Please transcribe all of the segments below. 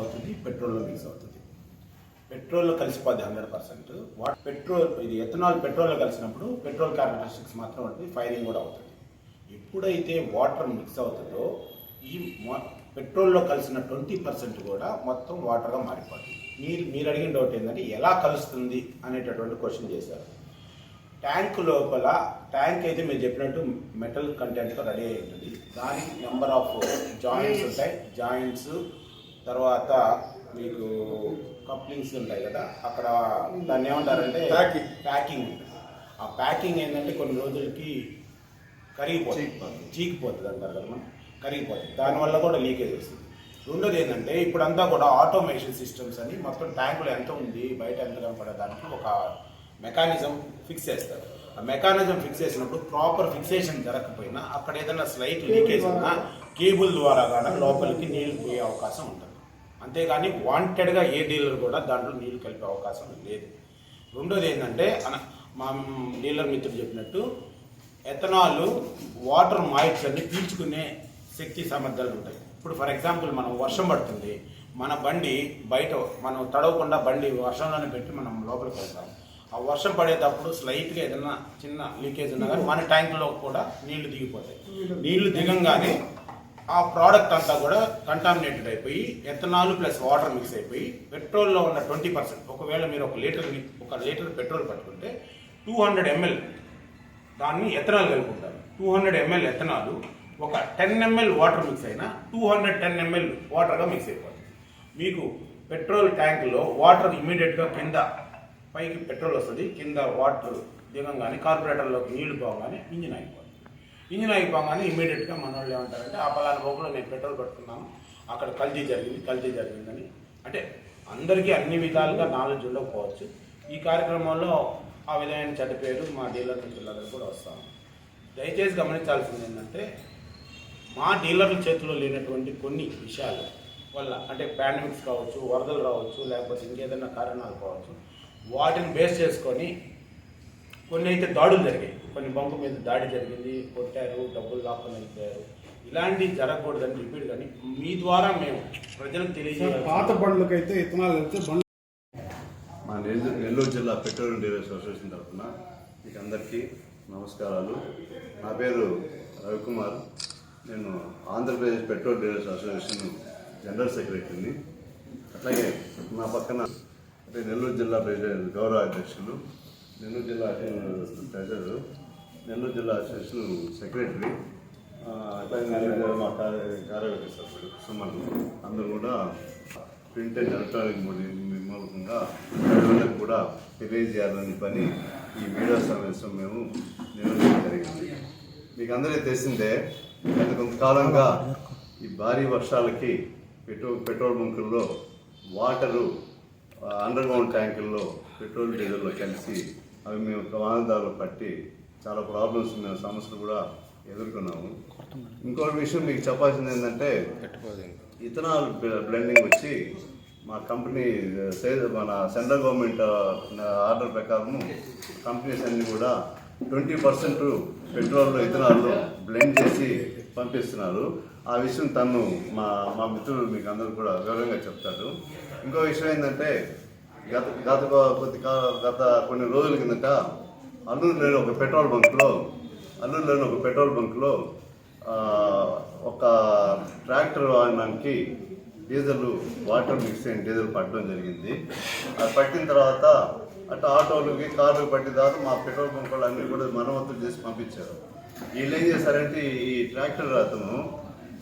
అవుతుంది పెట్రోల్లో మిక్స్ అవుతుంది. పెట్రోల్లో కలిసిపోద్ది హండ్రెడ్ పర్సెంట్. వాట్ పెట్రోల్ ఇది ఎథనాల్ పెట్రోల్లో కలిసినప్పుడు పెట్రోల్ క్యారెక్టరిస్టిక్స్ మాత్రం ఉంటుంది ఫైరింగ్ కూడా అవుతుంది. ఎప్పుడైతే వాటర్ మిక్స్ అవుతుందో ఈ పెట్రోల్లో కలిసిన ట్వంటీ పర్సెంట్ కూడా మొత్తం వాటర్గా మారిపోతుంది మీరు మీరు అడిగిన డౌట్ ఏంటంటే ఎలా కలుస్తుంది అనేటటువంటి క్వశ్చన్ చేశారు. ట్యాంక్ లోపల ట్యాంక్ అయితే మీరు చెప్పినట్టు మెటల్ కంటెంట్తో రెడీ అయి ఉంటుంది. దానికి నెంబర్ ఆఫ్ జాయింట్స్ ఉంటాయి. జాయింట్స్ తర్వాత మీకు కప్లింగ్స్ ఉంటాయి కదా అక్కడ దాన్ని ఏమంటారంటే. ప్యాకింగ్ ఉంటుంది. ఆ ప్యాకింగ్ ఏంటంటే కొన్ని రోజులకి కరిగిపోతుంది. చీకిపోతుంది. అంటారు కదా మనం. కరిగిపోతుంది. దానివల్ల కూడా లీకేజ్ వస్తుంది. రెండోది ఏంటంటే ఇప్పుడంతా కూడా ఆటోమేషన్ సిస్టమ్స్ అని మొత్తం ట్యాంకులో ఎంత ఉంది బయట ఎంత కనపడే దానికి ఒక మెకానిజం ఫిక్స్ చేస్తారు. ఆ మెకానిజం ఫిక్స్ చేసినప్పుడు ప్రాపర్ ఫిక్సేషన్ జరగకపోయినా అక్కడ ఏదైనా స్లైట్ లీకేజ్ ఉన్నా కేబుల్ ద్వారా కానీ లోపలికి నీళ్ళు పోయే అవకాశం ఉంటుంది. అంతేగాని వాంటెడ్గా ఏ డీలర్ కూడా దాంట్లో నీళ్ళు కలిపే అవకాశం లేదు. రెండోది ఏంటంటే అన- మా డీలర్ మిత్రుడు చెప్పినట్టు ఎథనాల్ వాటర్ మాయిట్స్ అన్ని పీల్చుకునే శక్తి సామర్థ్యాలు ఉంటాయి. ఇప్పుడు ఫర్ ఎగ్జాంపుల్ మనం వర్షం పడుతుంది మన బండి బయట మనం తడవకుండా బండి వర్షంలోనే పెట్టి మనం లోపలికి వెళ్తాం. ఆ వర్షం పడేటప్పుడు స్లైట్గా ఏదైనా చిన్న లీకేజ్ ఉన్నా కానీ మన ట్యాంకులో కూడా నీళ్ళు దిగిపోతాయి. నీళ్ళు దిగంగానే ఆ ప్రోడక్ట్ అంతా కూడా కంటామినేటెడ్ అయిపోయి ఎథనాల్ ప్లస్ వాటర్ మిక్స్ అయిపోయి పెట్రోల్లో ఉన్న ట్వంటీ పర్సెంట్ ఒకవేళ మీరు ఒక లీటర్ ఒక లీటర్ పెట్రోల్ పట్టుకుంటే టూ హండ్రెడ్ ఎంఎల్ దాన్ని ఎథనాల్ కలుపుకుంటారు. టూ హండ్రెడ్ ఎంఎల్ ఎథనాల్ ఒక టెన్ ఎంఎల్ వాటర్ మిక్స్ అయినా టూ హండ్రెడ్ టెన్ ఎంఎల్ వాటర్గా మిక్స్ అయిపోతుంది. మీకు పెట్రోల్ ట్యాంకులో వాటర్ ఇమీడియట్గా కింద పైకి పెట్రోల్ వస్తుంది. కింద వాటర్ దిగంగానే కార్పొరేటర్లోకి నీళ్ళు పోగానే ఇంజిన్ అయిపోతుంది ఇంజిన్ అయిపోగానే ఇమీడియట్గా మన వాళ్ళు ఏమంటారంటే ఆ పలానా బొమ్మలో నేను పెట్రోల్ పెట్టుకున్నాము అక్కడ కల్తీ జరిగింది కల్తీ జరిగిందని. అంటే అందరికీ అన్ని విధాలుగా నాలెడ్జ్ ఉండకపోవచ్చు. ఈ కార్యక్రమంలో ఆ విధమైన చెడ్డ పేరు మా డీలర్ మిత్రులందరూ కూడా వస్తాము దయచేసి గమనించాల్సింది ఏంటంటే మా డీలర్ల చేతిలో లేనటువంటి కొన్ని విషయాలు వల్ల అంటే పాండమిక్స్ కావచ్చు వరదలు రావచ్చు లేకపోతే ఇంకేదైనా కారణాలు కావచ్చు వాటిని బేస్ చేసుకొని కొన్ని అయితే దాడులు జరిగాయి. కొన్ని బంకు మీద దాడి జరిగింది కొట్టారు డబ్బులు లాక్కొని వెళ్ళిపోయారు ఇలాంటివి జరగకూడదని రిపీట్ కానీ మీ ద్వారా మేము ప్రజలకు తెలియజేయాలి. పాత బండ్లకైతే ఇథనాల్ వెళ్తే బండ్లు మా నెల్లూరు నెల్లూరు జిల్లా పెట్రోల్ డీలర్స్ అసోసియేషన్ తరఫున మీకు అందరికీ నమస్కారాలు. నా పేరు రవికుమార్. నేను Andhra Pradesh petrol dealers association general సెక్రటరీని. అట్లాగే నా పక్కన అంటే నెల్లూరు జిల్లా ప్రెసిడెంట్ గౌరవ అధ్యక్షులు నెల్లూరు జిల్లా ట్రెజరర్ నెల్లూరు జిల్లా అసోసియేషన్ సెక్రటరీ అట్లాగే నెల్లూరు జిల్లా మా కార్యవర్గ సభ్యుడు సుమన్ అందరూ కూడా ప్రింట్ అండ్ ఎలక్ట్రానిక్ మూలకంగా ప్రజలకు కూడా తెలియజేయాలని పని ఈ మీడియా సమావేశం మేము నిర్వహించడం జరిగింది. మీకు అందరికీ తెలిసిందే గత కొంతకాలంగా ఈ భారీ వర్షాలకి పెట్రోల్ పెట్రోల్ బంకుల్లో వాటరు అండర్ గ్రౌండ్ ట్యాంకుల్లో పెట్రోల్ డీజిల్లో కలిసి అవి మేము ప్రమాదాలు పట్టి చాలా ప్రాబ్లమ్స్ మేము సమస్యలు కూడా ఎదుర్కొన్నాము. ఇంకో విషయం మీకు చెప్పాల్సింది ఏంటంటే ఇథనాల్ బ్లెండింగ్ వచ్చి మా కంపెనీ మన సెంట్రల్ గవర్నమెంట్ ఆర్డర్ ప్రకారం కంపెనీస్ అన్ని కూడా ట్వంటీ పర్సెంట్ పెట్రోల్ ఇథనాల్లో బ్లెండ్ చేసి పంపిస్తున్నారు. ఆ విషయం తను మా మా మిత్రులు మీకు అందరూ కూడా వివరంగా చెప్తారు. ఇంకో విషయం ఏంటంటే గత గత కొద్ది కా- గత కొన్ని రోజుల కిందట అల్లూరులోని ఒక పెట్రోల్ బంక్లో అల్లూరులోని ఒక పెట్రోల్ బంక్లో ఒక ట్రాక్టర్ వాహనానికి డీజిల్ వాటర్ మిక్స్ అయిన డీజిల్ పట్టడం జరిగింది. అది పట్టిన తర్వాత అటు ఆటోలకి కార్లు పట్టిన తర్వాత మా పెట్రోల్ బంకులు అన్నీ కూడా మరమ్మతులు చేసి పంపించారు. వీళ్ళు ఏం చేశారంటే ఈ ట్రాక్టర్ అతను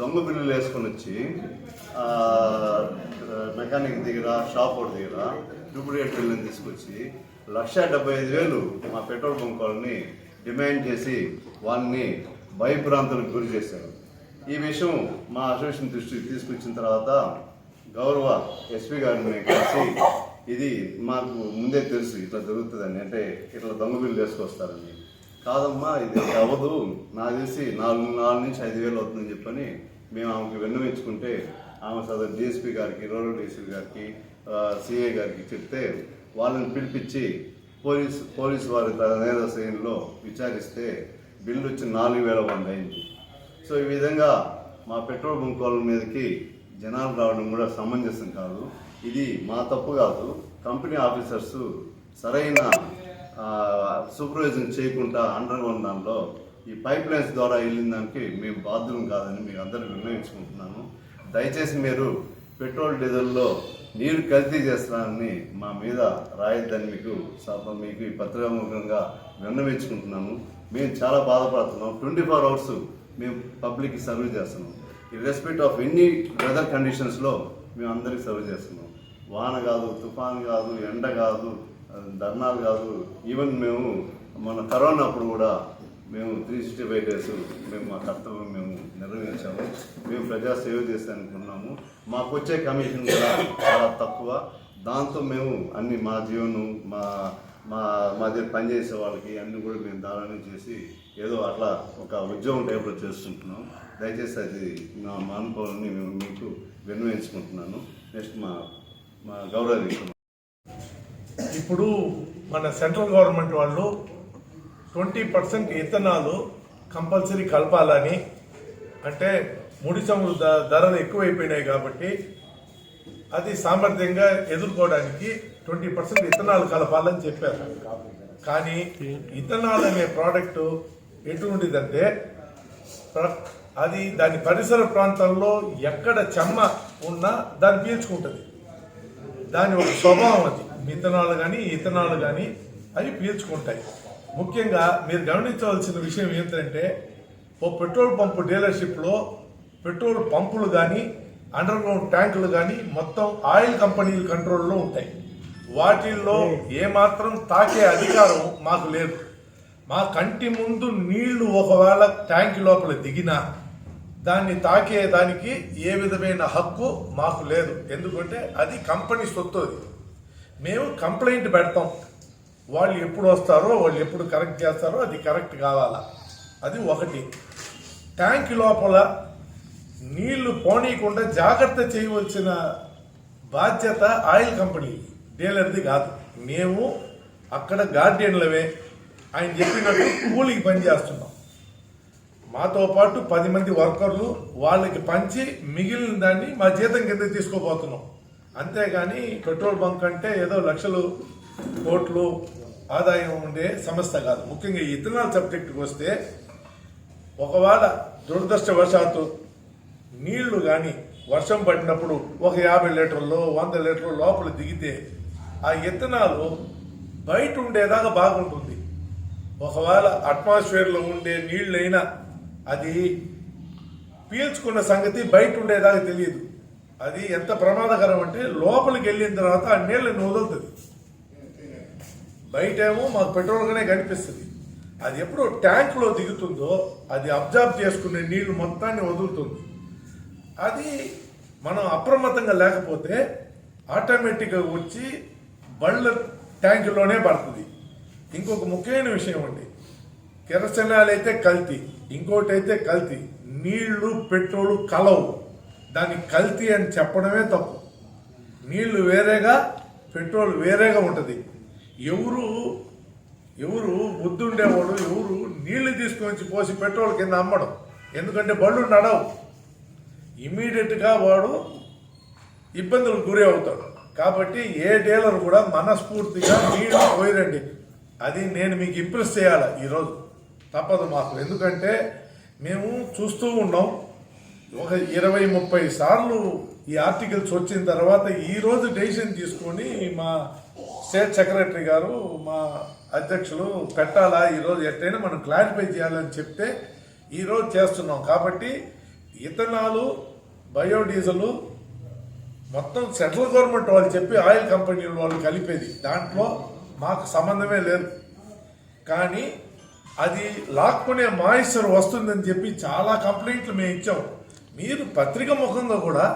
దొంగ బిల్లులు వేసుకొని వచ్చి మెకానిక్ దగ్గర షాప్ ఒకటి దగ్గర డూప్లికేట్ బిల్లుని తీసుకొచ్చి లక్ష డెబ్బై ఐదు వేలు మా పెట్రోల్ బంక్ వాళ్ళని డిమాండ్ చేసి వాళ్ళని భయభ్రాంతులకు గురి చేశారు. ఈ విషయం మా అసోసియేషన్ దృష్టికి తీసుకొచ్చిన తర్వాత గౌరవ ఎస్పీ గారిని కలిసి ఇది మాకు ముందే తెలుసు ఇట్లా జరుగుతుందని అంటే ఇట్లా దొంగ బిల్లు వేసుకొస్తారని. కాదమ్మా ఇది అవ్వదు. నాకు తెలిసి నాలుగు నాలుగు నుంచి ఐదు వేలు అవుతుందని చెప్పని మేము ఆమెకి విన్నవించుకుంటే ఆమె సదరు డిఎస్పీ గారికి రూరల్ డిఎస్పీ గారికి సిఏ గారికి చెప్తే వాళ్ళని పిలిపించి పోలీస్ పోలీస్ వారి నేర శ్రేణిలో విచారిస్తే బిల్లు వచ్చి నాలుగు వేల వంద అయింది. సో ఈ విధంగా మా పెట్రోల్ బంక్ వాళ్ళ మీదకి జనాలు రావడం కూడా సమంజసం కాదు. ఇది మా తప్పు కాదు. కంపెనీ ఆఫీసర్స్ సరైన సూపర్వైజన్ చేయకుండా అండర్ గ్రౌండ్ దానిలో ఈ పైప్ లైన్స్ ద్వారా వెళ్ళిన దానికి మేము బాధ్యులం కాదని మీకు అందరికీ నిర్ణయించుకుంటున్నాను దయచేసి మీరు పెట్రోల్ డీజిల్లో నీరు కల్తీ చేస్తున్నారని మా మీద రాయొద్దని మీకు సభ మీకు ఈ పత్రికాముఖంగా విన్నవించుకుంటున్నాము మేము చాలా బాధపడుతున్నాం. ట్వంటీ ఫోర్ అవర్స్ మేము పబ్లిక్కి సర్వ్ చేస్తున్నాం. ఇర్రెస్పెక్ట్ ఆఫ్ ఎనీ వెదర్ కండిషన్స్లో మేము అందరికీ సర్వ్ చేస్తున్నాం. వాన కాదు తుఫాన్ కాదు ఎండ కాదు ధర్నాలు కాదు. ఈవెన్ మేము మన కరోనా అప్పుడు కూడా మేము త్రీ సిక్స్టీ ఫైవ్ డేస్ మేము మా కర్తవ్యం మేము నిర్వహించాము మేము ప్రజా సేవ చేస్తానుకున్నాము మాకు వచ్చే కమిషన్ కూడా చాలా తక్కువ. దాంతో మేము అన్ని మా జీవనం మా మా మా దగ్గర పనిచేసే వాళ్ళకి అన్ని కూడా మేము దారాణం చేసి ఏదో అట్లా ఒక ఉద్యోగం టైప్లో చేస్తుంటున్నాం. దయచేసి అది మా మా అనుభవాన్ని మేము మీకు విన్నవించుకుంటున్నాను. నెక్స్ట్ మా మా గౌరవ ఇప్పుడు మన సెంట్రల్ గవర్నమెంట్ వాళ్ళు ట్వంటీ పర్సెంట్ ఇథనాలు కంపల్సరీ కలపాలని. అంటే ముడి చమురు ధరలు ఎక్కువైపోయినాయి కాబట్టి అది సామర్థ్యంగా ఎదుర్కోవడానికి ట్వంటీ పర్సెంట్ ఇథనాలు కలపాలని చెప్పారు. కానీ ఇథనాల్ అనే ప్రోడక్ట్ ఎటువంటిదంటే ప్ర- అది దాని పరిసర ప్రాంతంలో ఎక్కడ చెమ్మ ఉన్నా దాన్ని పీల్చుకుంటుంది. దాని ఒక స్వభావం అది. మిథనాలు కానీ ఇథనాలు కానీ అవి పీల్చుకుంటాయి. ముఖ్యంగా మీరు గమనించవలసిన విషయం ఏంటంటే ఓ పెట్రోల్ పంపు డీలర్షిప్లో పెట్రోల్ పంపులు కానీ అండర్ గ్రౌండ్ ట్యాంకులు కానీ మొత్తం ఆయిల్ కంపెనీల కంట్రోల్లో ఉంటాయి. వాటిల్లో ఏమాత్రం తాకే అధికారం మాకు లేదు. మా కంటి ముందు నీళ్ళు ఒకవేళ ట్యాంక్ లోపల దిగినా దాన్ని తాకే దానికి ఏ విధమైన హక్కు మాకు లేదు. ఎందుకంటే అది కంపెనీ సొత్తు అది. మేము కంప్లైంట్ పెడతాం. వాళ్ళు ఎప్పుడు వస్తారో వాళ్ళు ఎప్పుడు కరెక్ట్ చేస్తారో అది కరెక్ట్ కావాలా? అది ఒకటి. ట్యాంక్ లోపల నీళ్ళు పోనీయకుండా జాగ్రత్త చేయవలసిన బాధ్యత ఆయిల్ కంపెనీ. డీలర్ది కాదు. మేము అక్కడ గార్డియన్లవే ఆయన చెప్పినట్టు కూలికి పని చేస్తున్నాం. మాతో పాటు పది మంది వర్కర్లు వాళ్ళకి పంచి మిగిలిన దాన్ని మా జీతం కింద తీసుకోబోతున్నాం. అంతేగాని పెట్రోల్ బంక్ అంటే ఏదో లక్షలు కోట్లు ఆదాయం ఉండే సంస్థ కాదు. ముఖ్యంగా ఇథనాల్ సబ్జెక్టుకి వస్తే ఒకవేళ దురదృష్టవశాత్తు నీళ్ళు కానీ వర్షం పడినప్పుడు ఒక యాభై లీటర్లు వంద లీటర్లు లోపల దిగితే ఆ ఇథనాలు బయట ఉండేదాకా బాగుంటుంది. ఒకవేళ అట్మాస్ఫియర్లో ఉండే నీళ్ళైనా అది పీల్చుకున్న సంగతి బయట ఉండేదాకా తెలియదు. అది ఎంత ప్రమాదకరం అంటే లోపలికి వెళ్ళిన తర్వాత ఆ నీళ్ళని వదులుతుంది. బయట ఏమో మాకు పెట్రోల్గానే కనిపిస్తుంది. అది ఎప్పుడు ట్యాంక్లో దిగుతుందో అది అబ్జర్వ్ చేసుకునే నీళ్ళు మొత్తాన్ని వదులుతుంది. అది మనం అప్రమత్తంగా లేకపోతే ఆటోమేటిక్గా వచ్చి బళ్ళ ట్యాంకులోనే పడుతుంది. ఇంకొక ముఖ్యమైన విషయం అండి. కిరసనాలు అయితే కల్తీ ఇంకోటి అయితే కల్తీ. నీళ్ళు పెట్రోలు కలవు. దాన్ని కల్తీ అని చెప్పడమే తప్పు. నీళ్ళు వేరేగా పెట్రోల్ వేరేగా ఉంటుంది. ఎవరు ఎవరు బుద్ధుండేవాడు ఎవరు నీళ్ళు తీసుకొని వచ్చి పోసి పెట్రోల్ కింద అమ్మడం. ఎందుకంటే బళ్ళు నడవు. ఇమీడియట్గా వాడు ఇబ్బందులకు గురి అవుతాడు. కాబట్టి ఏ డీలర్ కూడా మనస్ఫూర్తిగా నీళ్ళు పోయిరండి. అది నేను మీకు ఇంప్రెస్ చేయాలి ఈరోజు? తప్పదు మాకు. ఎందుకంటే మేము చూస్తూ ఉన్నాం. ఒక ఇరవై ముప్పై సార్లు ఈ ఆర్టికల్స్ వచ్చిన తర్వాత ఈరోజు డెసిషన్ తీసుకొని మా స్టేట్ సెక్రటరీ గారు మా అధ్యక్షులు పెట్టాలా? ఈరోజు ఎట్టయినా మనం క్లారిఫై చేయాలని చెప్తే ఈరోజు చేస్తున్నాం. కాబట్టి ఇథనాలు బయోడీజిల్ మొత్తం సెంట్రల్ గవర్నమెంట్ వాళ్ళు చెప్పి ఆయిల్ కంపెనీలు వాళ్ళు కలిపేది. దాంట్లో మాకు సంబంధమే లేదు. కానీ అది లాక్కునే మాయిశ్చర్ వస్తుందని చెప్పి చాలా కంప్లైంట్లు మేము ఇచ్చాం. మీరు పత్రిక ముఖంగా కూడా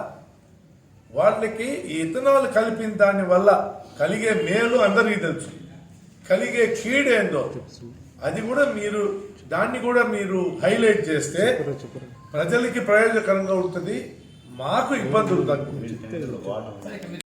వాళ్ళకి ఈ ఇథనాల్ కలిపిన దాని వల్ల కలిగే మేలు అందరికీ తెలుసు. కలిగే కీడేందో అది కూడా మీరు దాన్ని కూడా మీరు హైలైట్ చేస్తే ప్రజలకి ప్రయోజనకరంగా ఉంటుంది మాకు ఇబ్బందులు తగ్గుతుంది